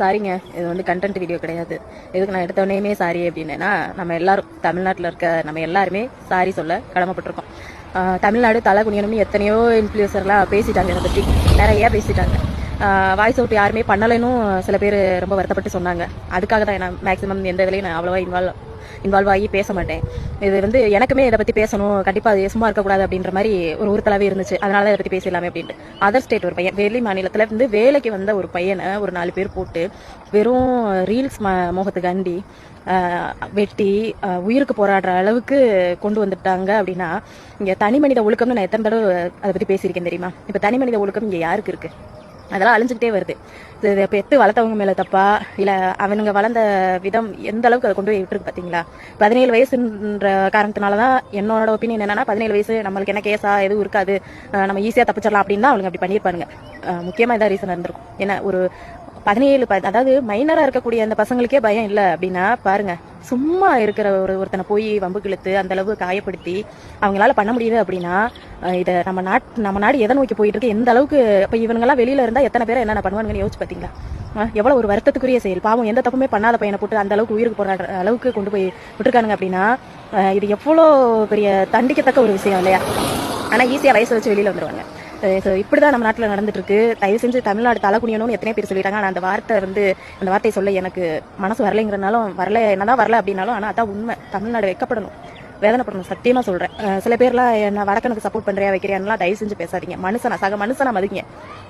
சாரிங்க இது வந்து கண்டென்ட் வீடியோ கிடையாது. இதுக்கு நான் எடுத்தவனையுமே சாரி அப்படின்னா நம்ம எல்லாரும் தமிழ்நாட்டில் இருக்க நம்ம எல்லாருமே சாரி சொல்ல கடமைப்பட்டிருக்கோம். தமிழ்நாடு தலை குனியணும்னு எத்தனையோ இன்ஃப்ளூயன்சர்லாம் பேசிட்டாங்க இதை பற்றி நிறைய பேசிட்டாங்க. வாய்ஸ் அவுட் யாருமே பண்ணலைன்னு சில பேர் ரொம்ப வருத்தப்பட்டு சொன்னாங்க. அதுக்காக தான் நான் மேக்ஸிமம் எந்த இதுலையும் நான் அவ்வளோவா இன்வால்வ் இன்வால்வ் ஆகி பேச மாட்டேன். இது வந்து எனக்குமே இதை பற்றி பேசணும். கண்டிப்பாக அது சும்மா இருக்கக்கூடாது அப்படின்ற மாதிரி ஒரு உறுத்தலாவே இருந்துச்சு. அதனால தான் இதை பற்றி பேசலாமே அப்படின்ட்டு. அதர் ஸ்டேட் ஒரு பையன் வெளி மாநிலத்தில் இருந்து வேலைக்கு வந்த ஒரு பையனை ஒரு நாலு பேர் போட்டு வெறும் ரீல்ஸ் மோகத்துக்கு கண்டி ஆஹ் வெட்டி உயிருக்கு போராடுற அளவுக்கு கொண்டு வந்துட்டாங்க அப்படின்னா இங்கே தனி மனித ஒழுக்கம்னு நான் எத்தனை தடவை அதை பற்றி பேசியிருக்கேன் தெரியுமா? இப்போ தனி மனித ஒழுக்கம் இங்கே யாருக்கு இருக்கு? அதெல்லாம் அழிஞ்சுக்கிட்டே வருது. இது பெத்து வளர்த்தவங்க மேல தப்பா? இல்ல அவனுங்க வளர்ந்த விதம் எந்த அளவுக்கு அதை கொண்டு போய் விட்டுருக்கு பாத்தீங்களா? பதினேழு வயசுன்ற காரணத்தினாலதான் என்னோட ஒப்பீனியன் என்னன்னா பதினேழு வயசு நம்மளுக்கு என்ன கேஸா எதுவும் இருக்காது. நம்ம ஈஸியா தப்பிச்சிடலாம் அப்படின்னு தான் அவளுங்க அப்படி பண்ணியிருப்பானுங்க. முக்கியமாக முக்கியமா இதான் ரீசன் இருந்திருக்கும். ஏன்னா ஒரு பதினேழு ப- அதாவது மைனரா இருக்கக்கூடிய அந்த பசங்களுக்கே பயம் இல்ல அப்படின்னா பாருங்க சும்மா இருக்கிற ஒரு ஒருத்தனை போய் வம்பு இழுத்து அந்த அளவு காயப்படுத்தி அவங்களால பண்ண முடியுது அப்படின்னா இதை நம்ம நாட் நம்ம நாடு எதை நோக்கி போயிட்டு இருக்கு எந்த அளவுக்கு இப்ப இவங்கெல்லாம் வெளியில இருந்தா எத்தனை பேர் என்னென்ன பண்ணுவாங்கன்னு யோசிச்சு பாத்தீங்களா? எவ்வளவு ஒரு வருத்தத்துக்குரிய செயல். பாவம் எந்த தப்புமே பண்ணாத பையனை போட்டு அந்த அளவுக்கு உயிருக்கு போராடுற அளவுக்கு கொண்டு போய் விட்டுருக்கானுங்க அப்படின்னா இது எவ்வளோ பெரிய தண்டிக்கத்தக்க ஒரு விஷயம் இல்லையா? ஆனா ஈஸியா வயசு வச்சு வெளியில வந்துருவாங்க. ஸோ so இப்படிதான் நம்ம நாட்டில் நடந்துட்டு இருக்கு தயவு செஞ்சு தமிழ்நாடு தலை குனியணும்னு எத்தனை பேர் சொல்லிட்டாங்க. ஆனால் அந்த வார்த்தை வந்து அந்த வார்த்தையை சொல்ல எனக்கு மனசு வரலைங்கிறனாலும் வரல. என்னதான் வரல அப்படின்னாலும் ஆனால் அதான் உண்மை. தமிழ்நாடு வைக்கப்படணும். வேதனைப்படணும் சத்தியமா சொல்றேன். சில பேர்லாம் என்ன வடக்கனுக்கு சப்போர்ட் பண்றியா வைக்கிறியான்லாம் தயவு செஞ்சு பேசாதீங்க. மனுஷனா சக மனுஷனா மதிங்க.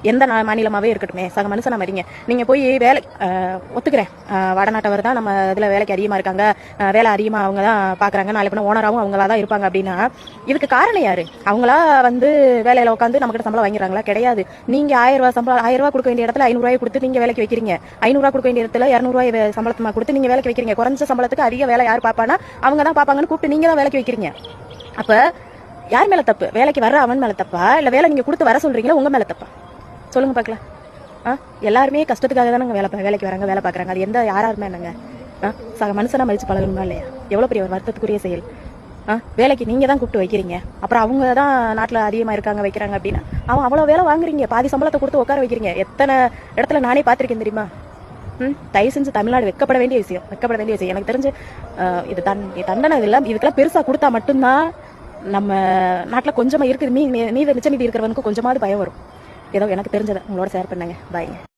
எந்த நா- மாநிலமாவே இருக்கட்டுமே சக மனுஷனா மதிங்க. நீங்க போய் வேலை ஒத்துக்கிறேன். வடநாட்டவர் தான் நம்ம இதுல வேலைக்கு அதிகமா இருக்காங்க. வேலை அதிகமா அவங்க தான் பாக்குறாங்க. நாளை பண்ண ஓனராகவும் அவங்களா தான் இருப்பாங்க அப்படின்னா இதுக்கு காரணம் யாரு? அவங்களா வந்து வேலையில உட்காந்து நம்ம கிட்ட சம்பளம் வாங்கிறாங்களா கிடையாது. நீங்க ஆயிரம் ரூபாய் சம்பளம் ஆயிரம் ரூபாய் கொடுக்க வேண்டிய இடத்துல ஐநூறு ரூபாய் கொடுத்து நீங்க வேலைக்கு வைக்கிறீங்க. ஐநூறு கொடுக்க வேண்டிய இடத்துல இருநூறு ரூபாய் கொடுத்து நீங்க வேலைக்கு வைக்கிறீங்க. குறைஞ்ச சம்பளத்துக்கு அதிக வேலை யார் பாப்பானா அவங்க தான் பாப்பாங்கன்னு கூப்பிட்டு நீங்க தான் வேலைக்கு வைக்கிறீங்க. அப்ப யார் மேல தப்பு? வேலைக்கு வர்ற அவன் மேல தப்பா? இல்ல வேலை நீங்க கொடுத்து வர சொல்றீங்களா? உங்க மேல தப்பா? சொல்லுங்க பார்க்கலாம் ஆ? எல்லாருமே கஷ்டத்துக்காக தானங்க வேலை வேலைக்கு வராங்க வேலை பார்க்குறாங்க. அது எந்த யாராருமே என்னங்க? ஆ? சக மனுஷனா மதிச்சு பழகணுமா இல்லையா? எவ்வளோ பெரிய ஒரு வருத்தத்துக்குரிய செயல். ஆ? வேலைக்கு நீங்க தான் கூப்பிட்டு வைக்கிறீங்க. அப்புறம் அவங்க தான் நாட்டில் அதிகமாக இருக்காங்க வைக்கிறாங்க அப்படின்னா அவன் அவ்வளோ வேலை வாங்குறீங்க. பாதி சம்பளத்தை கொடுத்து உட்கார வைக்கிறீங்க. எத்தனை இடத்துல நானே பார்த்துருக்கேன் தெரியுமா? தயவு செஞ்சு தமிழ்நாடு வெக்கப்பட வேண்டிய விஷயம் வெக்கப்பட வேண்டிய விஷயம். எனக்கு தெரிஞ்சு இது தன் இது தண்டனை இல்லை. இதுக்கெல்லாம் பெருசாக கொடுத்தா மட்டும்தான் நம்ம நாட்டில் கொஞ்சமாக இருக்குது மீ நீ மீத மிச்ச இருக்கிறவனுக்கு கொஞ்சமாவது பயம் வரும். ஏதோ எனக்கு தெரிஞ்சதை உங்களோட ஷேர் பண்ணுங்க. பாய்ங்க